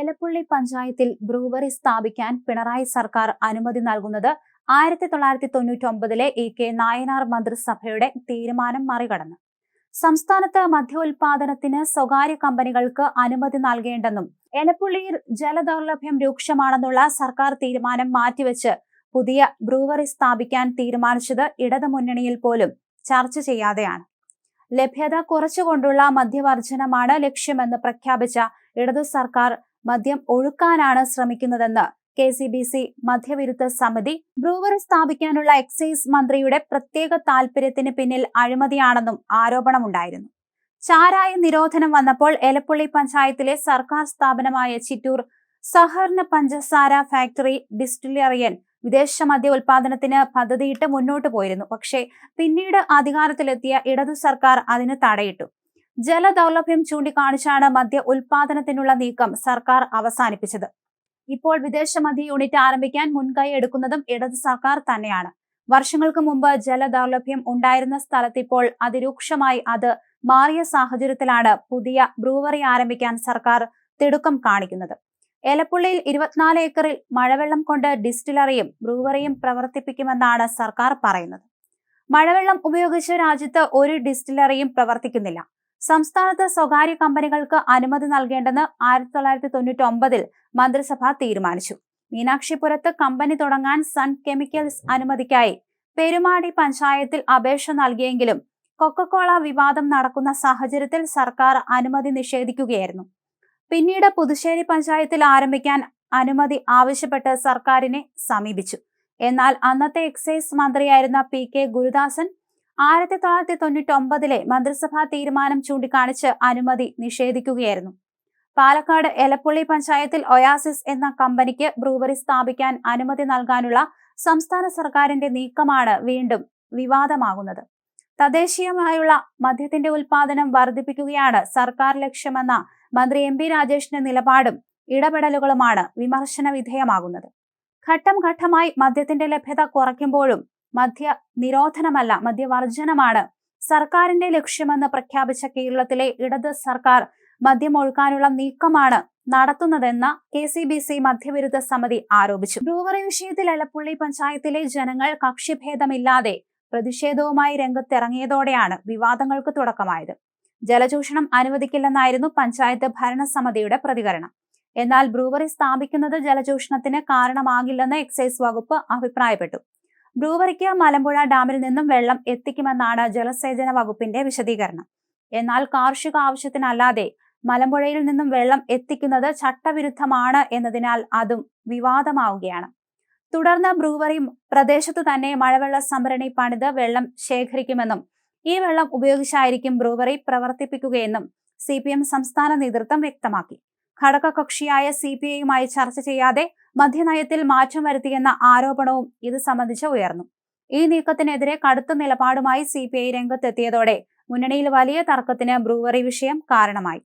എലപ്പുള്ളി പഞ്ചായത്തിൽ ബ്രൂവറി സ്ഥാപിക്കാൻ പിണറായി സർക്കാർ അനുമതി നൽകുന്നത് ആയിരത്തി തൊള്ളായിരത്തി തൊണ്ണൂറ്റി ഒമ്പതിലെ ഇ കെ നായനാർ മന്ത്രിസഭയുടെ തീരുമാനം മറികടന്ന്. സംസ്ഥാനത്ത് മദ്യോൽപാദനത്തിന് സ്വകാര്യ കമ്പനികൾക്ക് അനുമതി നൽകേണ്ടെന്നും എലപ്പുള്ളിയിൽ ജലദൗർലഭ്യം രൂക്ഷമാണെന്നുള്ള സർക്കാർ തീരുമാനം മാറ്റിവെച്ച് പുതിയ ബ്രൂവറി സ്ഥാപിക്കാൻ തീരുമാനിച്ചത് ഇടതുമുന്നണിയിൽ പോലും ചർച്ച ചെയ്യാതെയാണ്. ലഭ്യത കുറച്ചുകൊണ്ടുള്ള മദ്യവർജനമാണ് ലക്ഷ്യമെന്ന് പ്രഖ്യാപിച്ച ഇടതു സർക്കാർ മദ്യം ഒഴുക്കാനാണ് ശ്രമിക്കുന്നതെന്ന് കെ സി ബി സി മദ്യവിരുദ്ധ സമിതി ബ്രൂവറി സ്ഥാപിക്കാനുള്ള എക്സൈസ് മന്ത്രിയുടെ പ്രത്യേക താൽപര്യത്തിന് പിന്നിൽ അഴിമതിയാണെന്നും ആരോപണമുണ്ടായിരുന്നു. ചാരായ നിരോധനം വന്നപ്പോൾ എലപ്പുള്ളി പഞ്ചായത്തിലെ സർക്കാർ സ്ഥാപനമായ ചിറ്റൂർ സഹകരണ പഞ്ചസാര ഫാക്ടറി ഡിസ്റ്റിലറിയൻ വിദേശ മദ്യ ഉൽപാദനത്തിന് പദ്ധതിയിട്ട് മുന്നോട്ട് പോയിരുന്നു. പക്ഷേ പിന്നീട് അധികാരത്തിലെത്തിയ ഇടതു സർക്കാർ അതിന് തടയിട്ടു. ജലദൗർലഭ്യം ചൂണ്ടിക്കാണിച്ചാണ് മദ്യ ഉൽപാദനത്തിനുള്ള നീക്കം സർക്കാർ അവസാനിപ്പിച്ചത്. ഇപ്പോൾ വിദേശ മദ്യ യൂണിറ്റ് ആരംഭിക്കാൻ മുൻകൈ എടുക്കുന്നതും ഇടത് സർക്കാർ തന്നെയാണ്. വർഷങ്ങൾക്ക് മുമ്പ് ജലദൗർലഭ്യം ഉണ്ടായിരുന്ന സ്ഥലത്ത് ഇപ്പോൾ അതിരൂക്ഷമായി അത് മാറിയ സാഹചര്യത്തിലാണ് പുതിയ ബ്രൂവറി ആരംഭിക്കാൻ സർക്കാർ തിടുക്കം കാണിക്കുന്നത്. എലപ്പുള്ളിയിൽ ഇരുപത്തിനാല് ഏക്കറിൽ മഴവെള്ളം കൊണ്ട് ഡിസ്റ്റിലറിയും ബ്രൂവറിയും പ്രവർത്തിപ്പിക്കുമെന്നാണ് സർക്കാർ പറയുന്നത്. മഴവെള്ളം ഉപയോഗിച്ച് രാജ്യത്ത് ഒരു ഡിസ്റ്റിലറിയും പ്രവർത്തിക്കുന്നില്ല. സംസ്ഥാനത്ത് സ്വകാര്യ കമ്പനികൾക്ക് അനുമതി നൽകേണ്ടെന്ന് ആയിരത്തി തൊള്ളായിരത്തി തൊണ്ണൂറ്റി ഒമ്പതിൽ മന്ത്രിസഭ തീരുമാനിച്ചു. മീനാക്ഷിപുരത്ത് കമ്പനി തുടങ്ങാൻ സൺ കെമിക്കൽസ് അനുമതിക്കായി പെരുമാടി പഞ്ചായത്തിൽ അപേക്ഷ നൽകിയെങ്കിലും കൊക്കക്കോള വിവാദം നടക്കുന്ന സാഹചര്യത്തിൽ സർക്കാർ അനുമതി നിഷേധിക്കുകയായിരുന്നു. പിന്നീട് പുതുശ്ശേരി പഞ്ചായത്തിൽ ആരംഭിക്കാൻ അനുമതി ആവശ്യപ്പെട്ട് സർക്കാരിനെ സമീപിച്ചു. എന്നാൽ അന്നത്തെ എക്സൈസ് മന്ത്രിയായിരുന്ന പി കെ ഗുരുദാസൻ ആയിരത്തി തൊള്ളായിരത്തി തൊണ്ണൂറ്റി ഒമ്പതിലെ മന്ത്രിസഭാ തീരുമാനം ചൂണ്ടിക്കാണിച്ച് അനുമതി നിഷേധിക്കുകയായിരുന്നു. പാലക്കാട് എലപ്പുള്ളി പഞ്ചായത്തിൽ ഒയാസിസ് എന്ന കമ്പനിക്ക് ബ്രൂവറി സ്ഥാപിക്കാൻ അനുമതി നൽകാനുള്ള സംസ്ഥാന സർക്കാരിന്റെ നീക്കമാണ് വീണ്ടും വിവാദമാകുന്നത്. തദ്ദേശീയമായുള്ള മദ്യത്തിന്റെ ഉൽപാദനം വർദ്ധിപ്പിക്കുകയാണ് സർക്കാർ ലക്ഷ്യമെന്ന മന്ത്രി എം പി രാജേഷിന്റെ നിലപാടും ഇടപെടലുകളുമാണ് വിമർശന വിധേയമാകുന്നത് ഘട്ടം ഘട്ടമായി മദ്യത്തിന്റെ ലഭ്യത കുറയ്ക്കുമ്പോഴും മദ്യ നിരോധനമല്ല മദ്യവർജനമാണ്. സർക്കാരിന്റെ ലക്ഷ്യമെന്ന് പ്രഖ്യാപിച്ച കേരളത്തിലെ ഇടത് സർക്കാർ മദ്യം ഒഴുക്കാനുള്ള നീക്കമാണ് നടത്തുന്നതെന്ന കെ സി ബി സി മദ്യവിരുദ്ധ സമിതി ആരോപിച്ചു. ബ്രൂവറി വിഷയത്തിൽ എലപ്പുള്ളി പഞ്ചായത്തിലെ ജനങ്ങൾ കക്ഷിഭേദമില്ലാതെ പ്രതിഷേധവുമായി രംഗത്തിറങ്ങിയതോടെയാണ് വിവാദങ്ങൾക്ക് തുടക്കമായത്. ജലചൂഷണം അനുവദിക്കില്ലെന്നായിരുന്നു പഞ്ചായത്ത് ഭരണസമിതിയുടെ പ്രതികരണം. എന്നാൽ ബ്രൂവറി സ്ഥാപിക്കുന്നത് ജലചൂഷണത്തിന് കാരണമാകില്ലെന്ന് എക്സൈസ് വകുപ്പ് അഭിപ്രായപ്പെട്ടു. ബ്രൂവറിക്ക് മലമ്പുഴ ഡാമിൽ നിന്നും വെള്ളം എത്തിക്കുമെന്നാണ് ജലസേചന വകുപ്പിന്റെ വിശദീകരണം. എന്നാൽ കാർഷിക ആവശ്യത്തിനല്ലാതെ മലമ്പുഴയിൽ നിന്നും വെള്ളം എത്തിക്കുന്നത് ചട്ടവിരുദ്ധമാണ് എന്നതിനാൽ അതും വിവാദമാവുകയാണ്. തുടർന്ന് ബ്രൂവറി പ്രദേശത്തു തന്നെ മഴവെള്ള സംഭരണി പണിത് വെള്ളം ശേഖരിക്കുമെന്നും ഈ വെള്ളം ഉപയോഗിച്ചായിരിക്കും ബ്രൂവറി പ്രവർത്തിപ്പിക്കുകയെന്നും സി സംസ്ഥാന നേതൃത്വം വ്യക്തമാക്കി. ഘടകകക്ഷിയായ സി പി ഐയുമായി ചർച്ച ചെയ്യാതെ മദ്യനയത്തിൽ മാറ്റം വരുത്തിയെന്ന ആരോപണവും ഇത് സംബന്ധിച്ച് ഉയർന്നു. ഈ നീക്കത്തിനെതിരെ കടുത്ത നിലപാടുമായി സി പി ഐ രംഗത്തെത്തിയതോടെ മുന്നണിയിൽ വലിയ തർക്കത്തിന് ബ്രൂവറി വിഷയം കാരണമായി.